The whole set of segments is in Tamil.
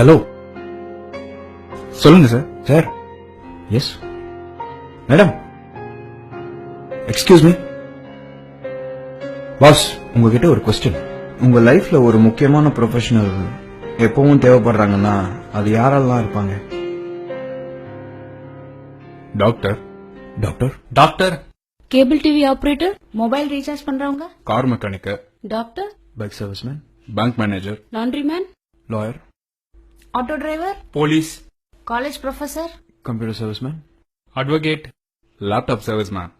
ஹலோ சொல்லுங்க sir sir yes madam excuse me boss உங்ககிட்ட ஒரு கொஸ்டின் உங்க லைஃப்ல ஒரு முக்கியமான ப்ரொஃபஷனல் எப்பவும் தேவைப்படுறாங்கன்னா அது யாரெல்லாம் இருப்பாங்க? Doctor doctor doctor cable TV operator mobile recharge பண்றவங்க? Car mechanic doctor bike serviceman bank manager laundry man lawyer auto driver police college professor computer serviceman advocate laptop service man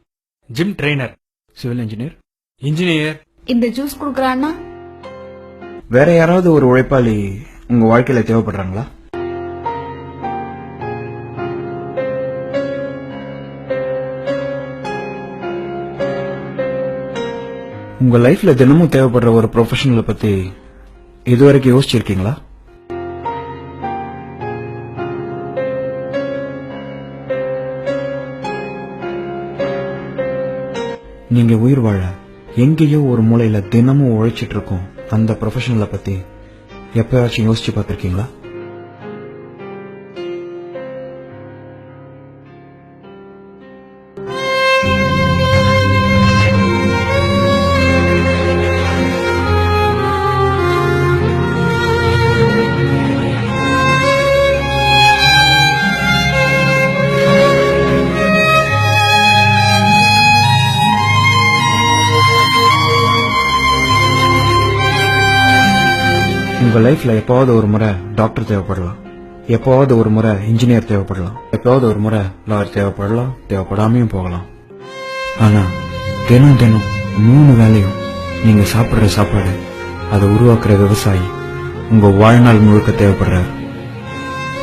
gym trainer civil engineer engineer இந்த ஜூஸ் குடுக்கறான்னா? வேற யாராவது ஒரு உழைப்பாளி உங்க வாழ்க்கையில தேவைப்படுறாங்களா? உங்க லைஃப்ல தினமும் தேவைப்படுற ஒரு ப்ரொஃபஷனலை பத்தி இதுவரைக்கும் யோசிச்சிருக்கீங்களா? நீங்க உயிர் வாழ எங்கேயோ ஒரு மூலையில தினமும் உழைச்சிட்டு இருக்கோம் அந்த ப்ரொஃபஷனலை பத்தி. எப்பயாச்சும் யோசிச்சு பார்த்துருக்கீங்களா? உங்க லைஃப்ல எப்பவாவது ஒரு முறை டாக்டர் தேவைப்படலாம். எப்பவாவது ஒரு முறை இன்ஜினியர் தேவைப்படலாம். எப்பவாவது ஒரு முறை லாயர் தேவைப்படலாம். தேவைப்படாமையும் போகலாம். ஆனா தினம் தினம் மூணு வேளையும் நீங்க சாப்பிடுற சாப்பாடு அதை உருவாக்குற விவசாயி உங்க வாழ்நாள் முழுக்க தேவைப்படுறாரு.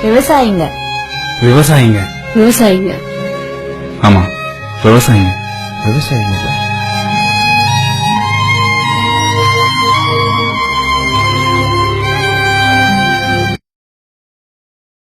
விவசாயிங்க. விவசாயிங்க. விவசாயிங்க. ஆமா விவசாயிங்க. விவசாயிங்க